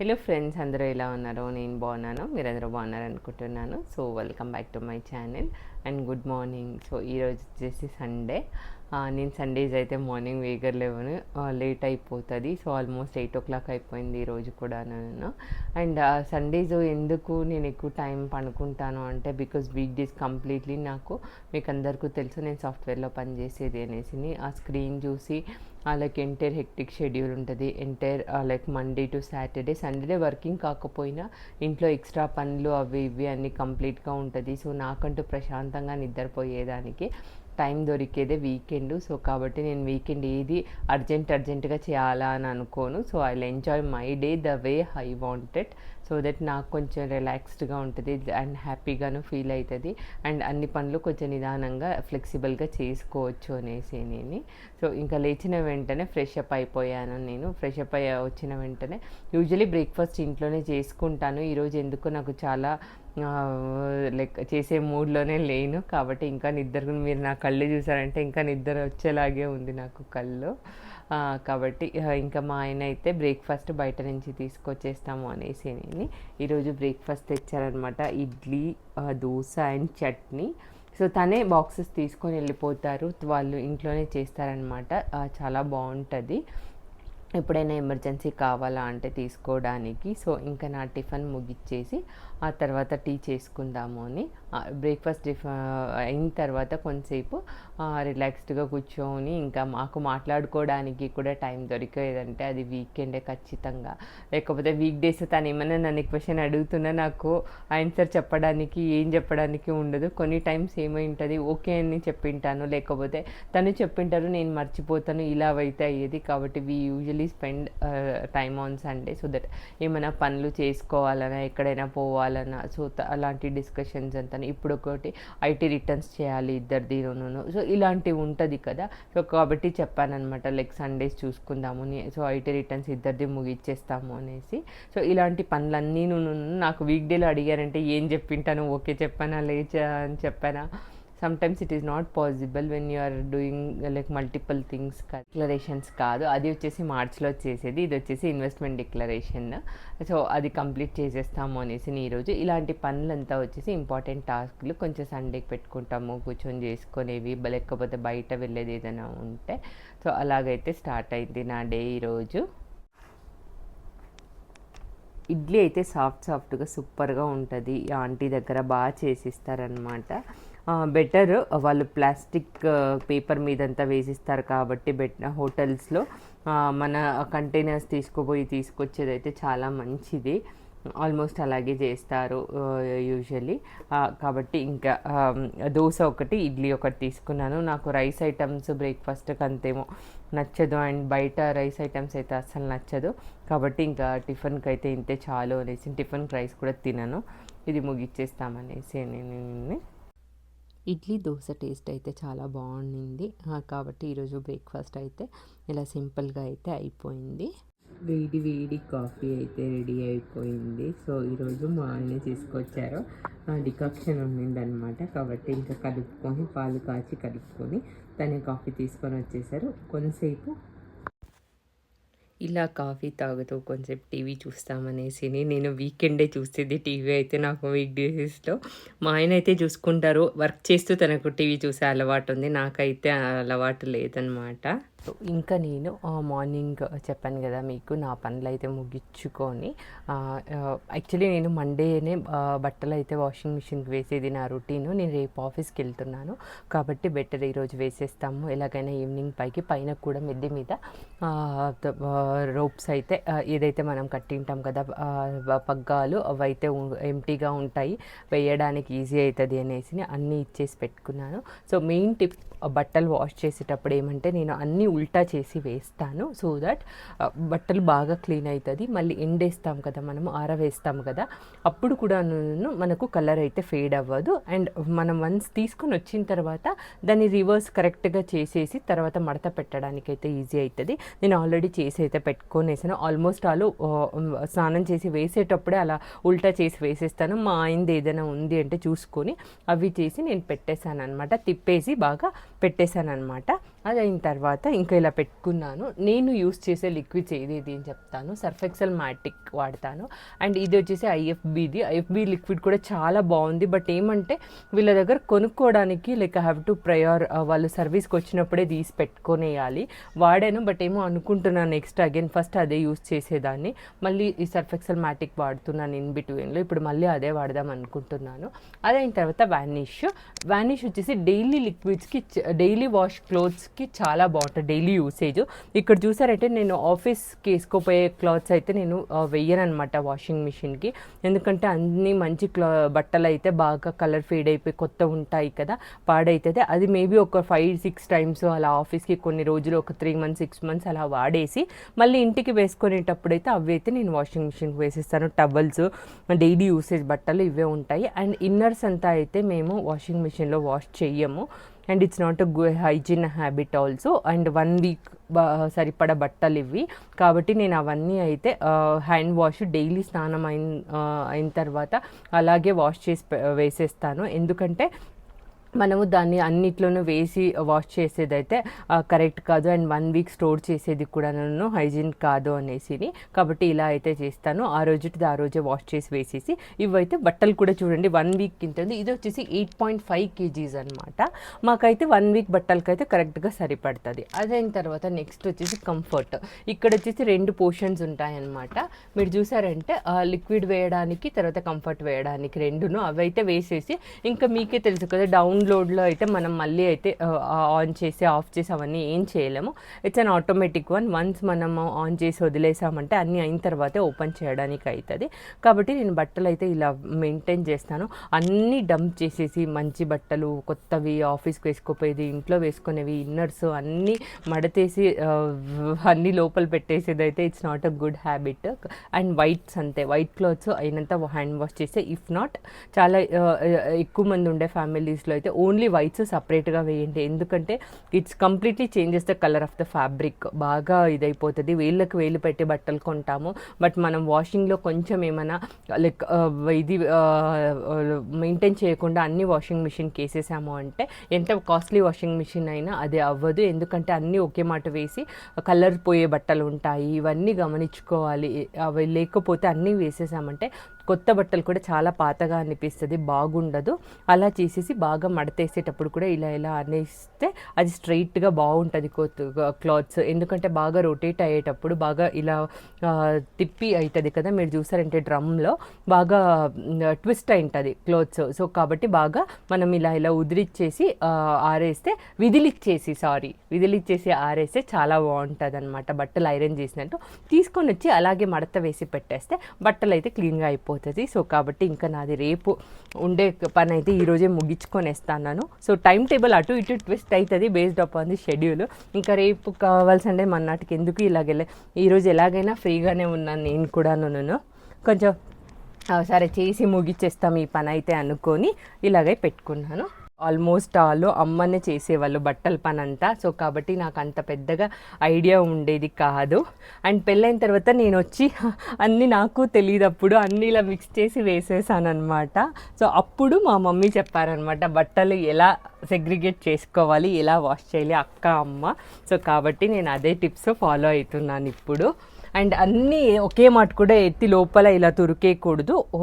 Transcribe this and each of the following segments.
Hello friends అందరూ ఎలా ఉన్నారు? నేను బాగున్నాను. మీరందరూ బాగున్నారు అనుకుంటున్నాను so welcome back to my channel and good morning so ఈరోజు వచ్చేసి సండే నేను సండేస్ అయితే మార్నింగ్ వేగర్ లేవను లేట్ అయిపోతుంది. So almost eight o'clock అయిపోయింది ఈరోజు కూడా నేను అండ్ సండేస్ ఎందుకు నేను ఎక్కువ టైం పనుకుంటాను అంటే బికాస్ వీక్ డేస్ కంప్లీట్లీ నాకు మీకు అందరికీ తెలుసు నేను సాఫ్ట్వేర్లో పనిచేసేది అనేసి ఆ స్క్రీన్ చూసి లైక్ ఎంటైర్ హెక్టిక్ షెడ్యూల్ ఉంటుంది. Entire like Monday to Saturday Sunday working కాకపోయినా ఇంట్లో ఎక్స్ట్రా పనులు అవి ఇవి అన్నీ కంప్లీట్గా ఉంటుంది. సో నాకంటూ ప్రశాంతంగా నిద్రపోయేదానికి టైం దొరికేదే వీకెండ్. సో కాబట్టి నేను వీకెండ్ ఏది అర్జెంట్ అర్జెంటుగా చేయాలా అని అనుకోను. So I enjoy my day the way I wanted. So that నాకు కొంచెం రిలాక్స్డ్గా ఉంటుంది అండ్ హ్యాపీగాను ఫీల్ అవుతుంది అండ్ అన్ని పనులు కొంచెం నిదానంగా ఫ్లెక్సిబుల్గా చేసుకోవచ్చు అనేసి నేను. సో ఇంకా లేచిన వెంటనే ఫ్రెష్ అప్ అయిపోయాను నేను. ఫ్రెష్ అప్ అయ్యి వచ్చిన వెంటనే యూజువలీ బ్రేక్ఫాస్ట్ ఇంట్లోనే చేసుకుంటాను. ఈరోజు ఎందుకు నాకు చాలా లైక్ చేసే మూడ్లోనే లేను. కాబట్టి ఇంకా నిద్ర మీరు నా కళ్ళు చూసారంటే ఇంకా నిద్ర వచ్చేలాగే ఉంది నాకు కళ్ళు. కాబట్టి ఇంకా మా ఆయన అయితే బ్రేక్ఫాస్ట్ బయట నుంచి తీసుకొచ్చేస్తాము అనేసి నేను ఈరోజు బ్రేక్ఫాస్ట్ తెచ్చారనమాట. ఇడ్లీ దోశ అండ్ చట్నీ. సో తనే బాక్సెస్ తీసుకొని వెళ్ళిపోతారు. వాళ్ళు ఇంట్లోనే చేస్తారనమాట. చాలా బాగుంటుంది ఎప్పుడైనా ఎమర్జెన్సీ కావాలా అంటే తీసుకోవడానికి. సో ఇంకా నా టిఫిన్ ముగిచ్చేసి ఆ తర్వాత టీ చేసుకుందాము అని. బ్రేక్ఫాస్ట్ టిఫ అయిన తర్వాత కొంతసేపు రిలాక్స్డ్గా కూర్చొని ఇంకా మాకు మాట్లాడుకోవడానికి కూడా టైం దొరికేదంటే అది వీకెండే ఖచ్చితంగా. లేకపోతే వీక్ డేస్ తను ఏమైనా నన్ను క్వశ్చన్ అడుగుతున్నా నాకు ఆన్సర్ చెప్పడానికి ఏం చెప్పడానికి ఉండదు. కొన్ని టైమ్స్ ఏమై ఉంటుంది ఓకే అని చెప్పింటాను. లేకపోతే తను చెప్పింటారు నేను మర్చిపోతాను ఇలా అయితే అయ్యేది. కాబట్టి we usually spend time on Sunday so that ఏమైనా పనులు చేసుకోవాలన్నా ఎక్కడైనా పోవాలన్నా సో అలాంటి డిస్కషన్స్ అంతా ఇప్పుడు ఒకటి ఐటీ రిటర్న్స్ చేయాలి ఇద్దరిదిను సో ఇలాంటివి ఉంటుంది కదా. సో కాబట్టి చెప్పానమాట లైక్ సండేస్ చూసుకుందాము సో ఐటీ రిటర్న్స్ ఇద్దరిది ముగిచ్చేస్తాము అనేసి. సో ఇలాంటి పనులన్నీ నాకు వీక్ డేలో అడిగారంటే ఏం చెప్పింటాను? ఓకే చెప్పానా? లేచా అని చెప్పానా? Sometimes it is not possible when you are doing like multiple things declarations కాదు. అది వచ్చేసి మార్చ్లో చేసేది. ఇది వచ్చేసి ఇన్వెస్ట్మెంట్ డిక్లరేషన్ సో అది కంప్లీట్ చేసేస్తాము అనేసి ఈరోజు ఇలాంటి పనులంతా వచ్చేసి ఇంపార్టెంట్ టాస్క్లు కొంచెం సండేకి పెట్టుకుంటాము. కూర్చొని చేసుకునేవి లేకపోతే బయట వెళ్ళేది ఏదైనా ఉంటే. సో అలాగైతే స్టార్ట్ అయింది నా డే ఈరోజు. ఇడ్లీ అయితే సాఫ్ట్ సాఫ్ట్గా సూపర్గా ఉంటుంది. ఆంటీ దగ్గర బాగా చేసిస్తారనమాట బెటర్ వాళ్ళు ప్లాస్టిక్ పేపర్ మీదంతా వేసిస్తారు కాబట్టి బెట్ హోటల్స్లో మన కంటైనర్స్ తీసుకుపోయి తీసుకొచ్చేది అయితే చాలా మంచిది. ఆల్మోస్ట్ అలాగే చేస్తారు యూజువలీ కాబట్టి ఇంకా దోశ ఒకటి ఇడ్లీ ఒకటి తీసుకున్నాను. నాకు రైస్ ఐటమ్స్ బ్రేక్ఫాస్ట్కి అంతేమో నచ్చదు అండ్ బయట రైస్ ఐటమ్స్ అయితే అస్సలు నచ్చదు. కాబట్టి ఇంకా టిఫిన్కి అయితే ఇంతే చాలు అనేసి టిఫిన్కి రైస్ కూడా తినను. ఇది ముగిచ్చేస్తామనేసి నేను ఇడ్లీ దోశ టేస్ట్ అయితే చాలా బాగుండింది. కాబట్టి ఈరోజు బ్రేక్ఫాస్ట్ అయితే ఇలా సింపుల్గా అయితే అయిపోయింది. వేడి వేడి కాఫీ అయితే రెడీ అయిపోయింది. సో ఈరోజు మా ఆయన తీసుకొచ్చారు డికాక్షన్ ఉండింది అనమాట కాబట్టి ఇంకా కలుపుకొని పాలు కాచి కలుపుకొని తనే కాఫీ తీసుకొని వచ్చేసారు. కొంతసేపు ఇలా కాఫీ తాగుతూ కొంచెం టీవీ చూస్తామనేసి నేను వీకెండే చూసేది టీవీ అయితే నాకు వీక్ డేస్లో మా ఆయన అయితే చూసుకుంటారు వర్క్ చేస్తూ తనకు టీవీ చూసే అలవాటు ఉంది. నాకైతే అలవాటు లేదనమాట. ఇంకా నేను మార్నింగ్ చెప్పాను కదా మీకు నా పనులు అయితే ముగించుకొని యాక్చువల్లీ నేను మండేనే బట్టలు అయితే వాషింగ్ మిషన్కి వేసేది నా రొటీను. నేను రేపు ఆఫీస్కి వెళ్తున్నాను కాబట్టి బెటర్ ఈరోజు వేసేస్తాము. ఎలాగైనా ఈవినింగ్ పైకి పైన కూడా మిద్దె మీద రోప్స్ అయితే ఏదైతే మనం కట్టింటాం కదా పగ్గాలు అవైతే ఎంటీగా ఉంటాయి వేయడానికి ఈజీ అవుతుంది అనేసి అన్నీ ఇచ్చేసి పెట్టుకున్నాను. సో మెయిన్ టిప్ బట్టలు వాష్ చేసేటప్పుడు ఏమంటే నేను అన్ని ఉల్టా చేసి వేస్తాను. సో దట్ uh, బట్టలు బాగా క్లీన్ అవుతుంది మళ్ళీ ఎండేస్తాం కదా మనము ఆరవేస్తాం కదా. అప్పుడు కూడా మనకు కలర్ అయితే ఫేడ్ అవ్వదు. అండ్ మనం వన్స్ తీసుకొని వచ్చిన తర్వాత దాన్ని రివర్స్ కరెక్ట్గా చేసేసి తర్వాత మడత పెట్టడానికి అయితే ఈజీ అవుతుంది నేను ఆల్రెడీ చేసి అయితే పెట్టుకొని వేసాను ఆల్మోస్ట్ ఆలు స్నానం చేసి వేసేటప్పుడే అలా ఉల్టా చేసి వేసేస్తాను. మా ఆయనది ఏదైనా ఉంది అంటే చూసుకొని అవి చేసి నేను పెట్టేశాను అనమాట తిప్పేసి బాగా పెట్టేశాను అనమాట అది అయిన తర్వాత ఇంకా ఇలా పెట్టుకున్నాను. నేను యూస్ చేసే లిక్విడ్స్ ఏది ఏది అని చెప్తాను. సర్ఫెక్సల్ మ్యాటిక్ వాడతాను. అండ్ ఇది వచ్చేసి ఐఎఫ్బిది. ఐఎఫ్బి లిక్విడ్ కూడా చాలా బాగుంది. బట్ ఏమంటే వీళ్ళ దగ్గర కొనుక్కోవడానికి లైక్ హ్యావ్ టు ప్రయర్ వాళ్ళు సర్వీస్కి వచ్చినప్పుడే తీసి పెట్టుకొనేయాలి. వాడాను. బట్ ఏమో అనుకుంటున్నాను నెక్స్ట్ అగైన్. ఫస్ట్ అదే యూస్ చేసేదాన్ని. మళ్ళీ ఈ సర్ఫెక్సల్ మ్యాటిక్ వాడుతున్నాను ఇన్ బిట్వీన్లో. ఇప్పుడు మళ్ళీ అదే వాడదాం అనుకుంటున్నాను. అదైన తర్వాత వ్యానిష్ వ్యానిష్ వచ్చేసి డైలీ లిక్విడ్స్కి డైలీ వాష్ క్లోత్స్కి చాలా బాగుంటుంది డైలీ యూసేజ్. ఇక్కడ చూసారంటే నేను ఆఫీస్కి వేసుకోపోయే క్లాత్స్ అయితే నేను వెయ్యను అనమాట వాషింగ్ మిషన్కి. ఎందుకంటే అన్ని మంచి క్లా బట్టలు అయితే బాగా కలర్ ఫేడ్ అయిపోయి కొత్త ఉంటాయి కదా పాడైతుంది. అది మేబీ ఒక ఫైవ్ సిక్స్ టైమ్స్ అలా ఆఫీస్కి కొన్ని రోజులు ఒక త్రీ మంత్స్ సిక్స్ మంత్స్ అలా వాడేసి మళ్ళీ ఇంటికి వేసుకునేటప్పుడు అయితే అవి అయితే నేను వాషింగ్ మిషన్కి వేసేస్తాను. టవల్స్ డైలీ యూసేజ్ బట్టలు ఇవే ఉంటాయి. అండ్ ఇన్నర్స్ అంతా అయితే మేము వాషింగ్ మిషన్లో వాష్ చెయ్యము. And it's not a hygiene habit also and one week సరిపడ బట్టలు ఇవి కాబట్టి నేను అవన్నీ అయితే హ్యాండ్ వాష్ డైలీ స్నానం అయిన అయిన తర్వాత అలాగే వాష్ చేసి వేసేస్తాను. ఎందుకంటే మనము దాన్ని అన్నిట్లోనూ వేసి uh, వాష్ చేసేదైతే uh, కరెక్ట్ కాదు. అండ్ వన్ వీక్ స్టోర్ చేసేది కూడా నన్ను హైజీన్ కాదు అనేసి కాబట్టి ఇలా అయితే చేస్తాను. ఆ రోజుటిది ఆ రోజే వాష్ చేసి వేసేసి ఇవైతే బట్టలు కూడా చూడండి వన్ వీక్ కింద ఇది వచ్చేసి ఎయిట్ పాయింట్ ఫైవ్ కేజీస్ అనమాట మాకైతే వన్ వీక్ బట్టలకైతే కరెక్ట్గా సరిపడుతుంది. అదైన తర్వాత నెక్స్ట్ వచ్చేసి కంఫర్ట్. ఇక్కడ వచ్చేసి రెండు పోర్షన్స్ ఉంటాయన్నమాట. మీరు చూసారంటే లిక్విడ్ వేయడానికి తర్వాత కంఫర్ట్ వేయడానికి రెండును అవైతే వేసేసి ఇంకా మీకే తెలుసు కదా డౌన్ లోడ్లో అయితే మనం మళ్ళీ అయితే ఆన్ చేసి ఆఫ్ చేసి అవన్నీ ఏం చేయలేము. It's an automatic one once మనము ఆన్ చేసి వదిలేసామంటే అన్నీ అయిన తర్వాతే ఓపెన్ చేయడానికి అవుతుంది కాబట్టి నేను బట్టలు అయితే ఇలా మెయింటైన్ చేస్తాను. అన్నీ డంప్ చేసేసి మంచి బట్టలు కొత్తవి ఆఫీస్కి వేసుకోపోయేది ఇంట్లో వేసుకునేవి ఇన్నర్స్ అన్నీ మడతేసి అన్నీ లోపల పెట్టేసేది అయితే it's not a good habit and whites అంతే. వైట్ క్లాత్స్ అయినంత హ్యాండ్ వాష్ చేస్తే ఇఫ్ నాట్ చాలా ఎక్కువ మంది ఉండే ఫ్యామిలీస్లో అయితే ఓన్లీ వైట్స్ సపరేట్గా వేయండి. ఎందుకంటే it's completely changes the colour of the fabric. బాగా ఇదైపోతుంది. వేళ్ళకి వేలు పెట్టి బట్టలు కొంటాము. బట్ మనం వాషింగ్లో కొంచెం ఏమైనా లైక్ ఇది మెయింటైన్ చేయకుండా అన్ని వాషింగ్ మిషన్కి వేసేసాము అంటే ఎంత కాస్ట్లీ వాషింగ్ మిషన్ అయినా అది అవ్వదు. ఎందుకంటే అన్నీ ఒకే మాట వేసి కలర్ పోయే బట్టలు ఉంటాయి. ఇవన్నీ గమనించుకోవాలి. అవి లేకపోతే అన్నీ వేసేసామంటే కొత్త బట్టలు కూడా చాలా పాతగా అనిపిస్తుంది బాగుండదు. అలా చేసేసి బాగా మడతేసేటప్పుడు కూడా ఇలా ఇలా అనేస్తే అది స్ట్రైట్గా బాగుంటుంది కొత్త క్లాత్స్. ఎందుకంటే బాగా రొటేట్ అయ్యేటప్పుడు బాగా ఇలా తిప్పి అవుతుంది కదా మీరు చూసారంటే డ్రమ్లో బాగా ట్విస్ట్ అయి ఉంటుంది క్లోత్స్. సో కాబట్టి బాగా మనం ఇలా ఇలా ఉదిరిచ్చేసి ఆరేస్తే విదిలిచ్చేసి సారీ విదిలిచ్చేసి ఆరేస్తే చాలా బాగుంటుంది అనమాట బట్టలు ఐరన్ చేసినట్టు. తీసుకొని వచ్చి అలాగే మడత వేసి పెట్టేస్తే బట్టలు అయితే క్లీన్గా అయిపోతుంది సో కాబట్టి ఇంకా నాది రేపు ఉండే పని అయితే ఈరోజే ముగించుకొనేస్తాను సో టైం టేబుల్ అటు ఇటు ట్విస్ట్ అవుతుంది based upon the schedule ఇంకా రేపు కావాల్సిందే మన్నాటికి ఎందుకు ఇలాగెళ్ళే ఈరోజు ఎలాగైనా ఫ్రీగానే ఉన్నాను నేను కూడా నేను కొంచెం సరే చేసి ముగిచ్చేస్తాం ఈ పని అయితే అనుకొని ఇలాగే పెట్టుకున్నాను. ఆల్మోస్ట్ ఆల్ అమ్మనే చేసేవాళ్ళు బట్టల పని అంతా సో కాబట్టి నాకు అంత పెద్దగా ఐడియా ఉండేది కాదు. అండ్ పెళ్ళైన తర్వాత నేను వచ్చి అన్నీ నాకు తెలియదు అప్పుడు అన్నీ ఇలా మిక్స్ చేసి వేసేసాను అనమాట సో అప్పుడు మా మమ్మీ చెప్పారనమాట బట్టలు ఎలా సెగ్రిగేట్ చేసుకోవాలి? ఎలా వాష్ చేయాలి? అక్క అమ్మ. సో కాబట్టి నేను అదే టిప్స్ ఫాలో అవుతున్నాను ఇప్పుడు. అండ్ అన్నీ ఒకే మాట కూడా ఎత్తి లోపల ఇలా తురికేయకూడదు. ఓ,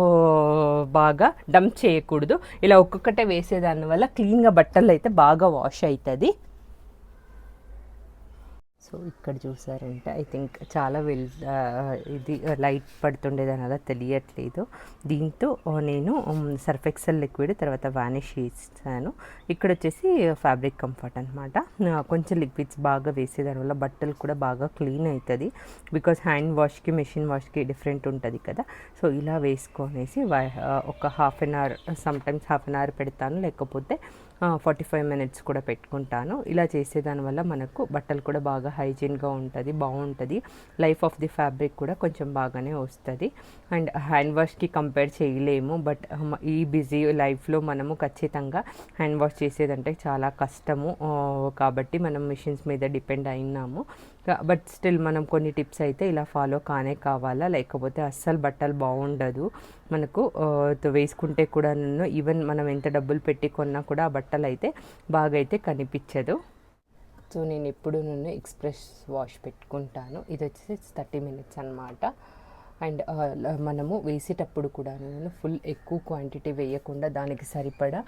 బాగా డంప్ చేయకూడదు. ఇలా ఒక్కొక్కటే వేసేదాని వల్ల క్లీన్గా బట్టలు అయితే బాగా వాష్ అవుతుంది సో ఇక్కడ చూసారంటే ఐ థింక్ చాలా వెల్ ఇది లైట్ పడుతుండేదని అలా తెలియట్లేదు. దీంతో నేను నేను సర్ఫెక్సల్ లిక్విడ్ తర్వాత వానిష్ ఇస్తాను ఇక్కడ వచ్చేసి ఫ్యాబ్రిక్ కంఫర్ట్ అనమాట కొంచెం లిక్విడ్స్ బాగా వేసే వల్ల బట్టలు కూడా బాగా క్లీన్ అవుతుంది బికాస్ హ్యాండ్ వాష్కి మెషిన్ వాష్కి డిఫరెంట్ ఉంటుంది కదా. సో ఇలా వేసుకొనేసి ఒక half an hour sometimes half an hour పెడతాను. లేకపోతే ఫార్టీ ఫైవ్ మినిట్స్ కూడా పెట్టుకుంటాను. ఇలా చేసేదాని వల్ల మనకు బట్టలు కూడా బాగా హైజీన్గా ఉంటుంది బాగుంటుంది. లైఫ్ ఆఫ్ ది ఫ్యాబ్రిక్ కూడా కొంచెం బాగానే వస్తుంది. అండ్ హ్యాండ్ వాష్కి కంపేర్ చేయలేము బట్ ఈ బిజీ లైఫ్లో మనము ఖచ్చితంగా హ్యాండ్ వాష్ చేసేదంటే చాలా కష్టము. కాబట్టి మనం మిషన్స్ మీద డిపెండ్ అయినాము. బట్ స్టిల్ మనం కొన్ని టిప్స్ అయితే ఇలా ఫాలో కానే కావాలా? లేకపోతే అస్సలు బట్టలు బాగుండదు. మనకు వేసుకుంటే కూడా ఈవెన్ మనం ఎంత డబ్బులు పెట్టి కొన్నా కూడా ఆ బట్టలు అయితే బాగా అయితే కనిపించదు. సో నేను ఎప్పుడు నన్ను ఎక్స్ప్రెస్ వాష్ పెట్టుకుంటాను. ఇది వచ్చేసి థర్టీ మినిట్స్ అనమాట అండ్ మనము వేసేటప్పుడు కూడా నేను ఫుల్ ఎక్కువ క్వాంటిటీ వేయకుండా దానికి సరిపడా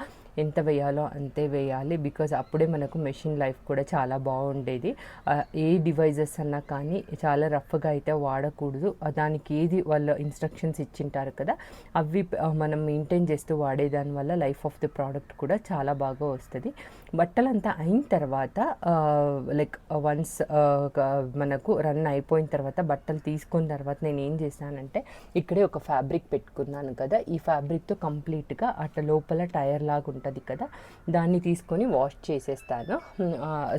ఎంత వేయాలో అంతే వేయాలి. బికాజ్ అప్పుడే మనకు మెషిన్ లైఫ్ కూడా చాలా బాగుండేది. ఏ డివైజెస్ అన్నా కానీ చాలా రఫ్గా అయితే వాడకూడదు. దానికి ఏది వాళ్ళ ఇన్స్ట్రక్షన్స్ ఇచ్చింటారు కదా అవి మనం మెయింటైన్ చేస్తూ వాడేదాని వల్ల లైఫ్ ఆఫ్ ది ప్రోడక్ట్ కూడా చాలా బాగా వస్తుంది. బట్టలంతా అయిన తర్వాత లైక్ వన్స్ మనకు రన్ అయిపోయిన తర్వాత బట్టలు తీసుకున్న తర్వాత నేను ఏం చేశానంటే ఇక్కడే ఒక ఫ్యాబ్రిక్ పెట్టుకున్నాను కదా. ఈ ఫ్యాబ్రిక్తో కంప్లీట్గా అట్లా లోపల టైర్ లాగా ఉంటుంది కదా దాన్ని తీసుకొని వాష్ చేసేస్తాను.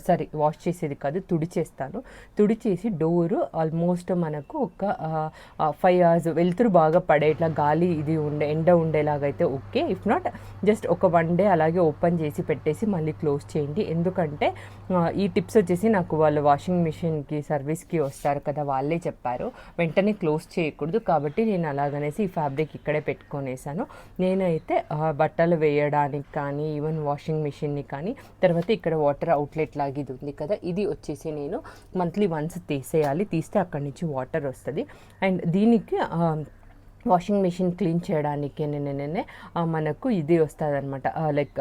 సారీ వాష్ చేసేది కాదు తుడిచేస్తాను. తుడిచేసి డోరు ఆల్మోస్ట్ మనకు ఒక ఫైవ్ అవర్స్ వెలుతురు బాగా పడేట్లా గాలి ఇది ఉండే ఎండ ఉండేలాగైతే ఓకే. ఇఫ్ నాట్ జస్ట్ ఒక వన్ డే అలాగే ఓపెన్ చేసి పెట్టేసి మళ్ళీ క్లోజ్ చేయండి. ఎందుకంటే ఈ టిప్స్ వచ్చేసి నాకు వాళ్ళు వాషింగ్ మిషన్కి సర్వీస్కి వస్తారు కదా వాళ్ళే చెప్పారు. వెంటనే క్లోజ్ చేయకూడదు కాబట్టి నేను అలాగనేసి ఈ ఫ్యాబ్రిక్ ఇక్కడే పెట్టుకొనేసాను. నేనైతే బట్టలు వేయడానికి కానీ ఈవెన్ వాషింగ్ మిషన్ని కానీ తర్వాత ఇక్కడ వాటర్ అవుట్లెట్ లాగా ఇది ఉంది కదా ఇది వచ్చేసి నేను మంత్లీ వన్స్ తీసేయాలి. తీస్తే అక్కడి నుంచి వాటర్ వస్తుంది. అండ్ దీనికి వాషింగ్ మిషన్ క్లీన్ చేయడానికి నేనే మనకు ఇది వస్తుంది అనమాట like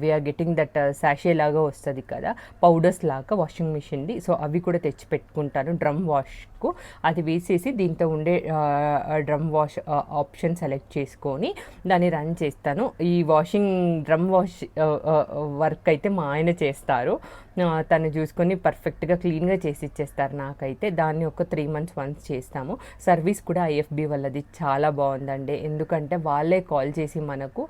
we are getting that sachet లాగా వస్తుంది కదా పౌడర్స్ లాగా వాషింగ్ మిషన్ది సో అవి కూడా తెచ్చి పెట్టుకుంటాను. డ్రమ్ వాష్ వాష్కు అది వేసేసి దీంతో ఉండే డ్రమ్ వాష్ ఆప్షన్ సెలెక్ట్ చేసుకొని దాన్ని రన్ చేస్తాను. ఈ వాషింగ్ డ్రమ్ వాష్ వర్క్ అయితే మా ఆయన చేస్తారు. తను చూసుకొని పర్ఫెక్ట్గా క్లీన్గా చేసి ఇచ్చేస్తారు నాకైతే. దాన్ని ఒక త్రీ మంత్స్ వన్స్ చేస్తాము. సర్వీస్ కూడా ఐఎఫ్బి వాళ్ళది చాలా బాగుందండి. ఎందుకంటే వాళ్ళే కాల్ చేసి మనకు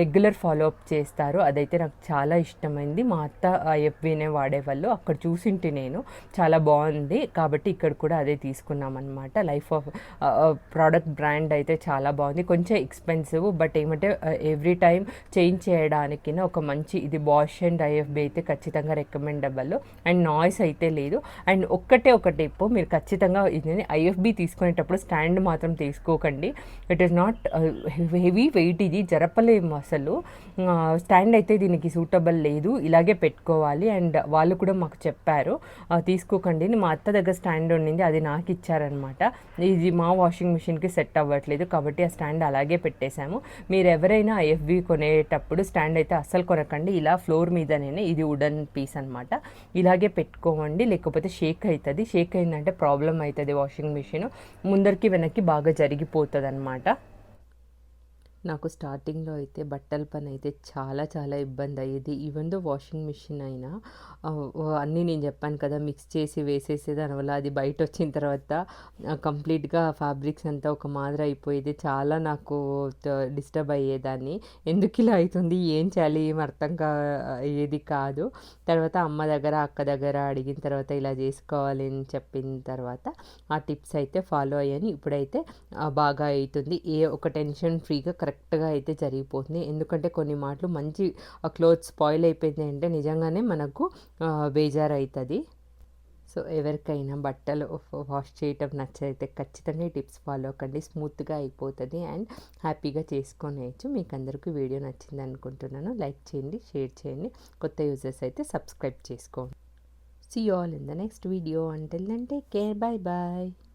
రెగ్యులర్ ఫాలోఅప్ చేస్తారు. అదైతే నాకు చాలా ఇష్టమైంది. మా అత్త ఐఎఫ్బినే వాడేవాళ్ళు. అక్కడ చూసింటి నేను. చాలా బాగుంది. కాబట్టి ఇక్కడ కూడా కూడా అదే తీసుకున్నాం అనమాట లైఫ్ ఆఫ్ ప్రోడక్ట్ బ్రాండ్ అయితే చాలా బాగుంది. కొంచెం ఎక్స్పెన్సివ్ బట్ ఏమంటే ఎవ్రీ టైం చేంజ్ చేయడానికి ఒక మంచి ఇది బాష్ అండ్ ఐఎఫ్బి అయితే ఖచ్చితంగా రికమెండబుల్ అండ్ నాయిస్ అయితే లేదు. అండ్ ఒక్కటే ఒక టిప్ మీరు ఖచ్చితంగా ఇది ఐఎఫ్బి తీసుకునేటప్పుడు స్టాండ్ మాత్రం తీసుకోకండి. It is not heavy weight ఇది జరపలేము అసలు. Uh, స్టాండ్ అయితే దీనికి సూటబుల్ లేదు. ఇలాగే పెట్టుకోవాలి. అండ్ వాళ్ళు కూడా మాకు చెప్పారు తీసుకోకండి. మా అత్త దగ్గర స్టాండ్ ఉండింది. అది నాకు ఇచ్చారనమాట ఇది మా వాషింగ్ మిషన్కి సెట్ అవ్వట్లేదు కాబట్టి ఆ స్టాండ్ అలాగే పెట్టేశాము. మీరు ఎవరైనా ఎఫ్వి కొనేటప్పుడు స్టాండ్ అయితే అస్సలు కొనకండి. ఇలా ఫ్లోర్ మీదనే ఇది వుడన్ పీస్ అనమాట ఇలాగే పెట్టుకోండి. లేకపోతే షేక్ అవుతుంది షేక్ అయిందంటే ప్రాబ్లం అవుతుంది వాషింగ్ మిషన్. ముందరికి వెనక్కి బాగా జరిగిపోతుంది అనమాట నాకు స్టార్టింగ్లో అయితే బట్టల పని అయితే చాలా చాలా ఇబ్బంది అయ్యేది. ఈవెన్ దో వాషింగ్ మిషన్ అయినా అన్నీ నేను చెప్పాను కదా మిక్స్ చేసి వేసేసే దానివల్ల అది బయట వచ్చిన తర్వాత కంప్లీట్గా ఫ్యాబ్రిక్స్ అంతా ఒక మాదిరి అయిపోయేది. చాలా నాకు డిస్టర్బ్ అయ్యేదాన్ని. ఎందుకు ఇలా అవుతుంది? ఏం చేయాలి? ఏం అర్థం కా అయ్యేది కాదు. తర్వాత అమ్మ దగ్గర అక్క దగ్గర అడిగిన తర్వాత ఇలా చేసుకోవాలి అని చెప్పిన తర్వాత ఆ టిప్స్ అయితే ఫాలో అయ్యాను. ఇప్పుడైతే బాగా అవుతుంది. ఏ ఒక టెన్షన్ ఫ్రీగా కరెక్ట్గా అయితే జరిగిపోతుంది. ఎందుకంటే కొన్ని మాటలు మంచి క్లోత్ స్పాయిల్ అయిపోయింది అంటే నిజంగానే మనకు బేజారు అవుతుంది సో ఎవరికైనా బట్టలు వాష్ చేయటం నచ్చైతే ఖచ్చితంగా ఈ టిప్స్ ఫాలో అవ్వండి. స్మూత్గా అయిపోతుంది అండ్ హ్యాపీగా చేసుకునేయచ్చు మీకు అందరికీ వీడియో నచ్చింది అనుకుంటున్నాను. లైక్ చేయండి షేర్ చేయండి. కొత్త యూజర్స్ అయితే సబ్స్క్రైబ్ చేసుకోండి. See all in the next video అంటే then take care bye bye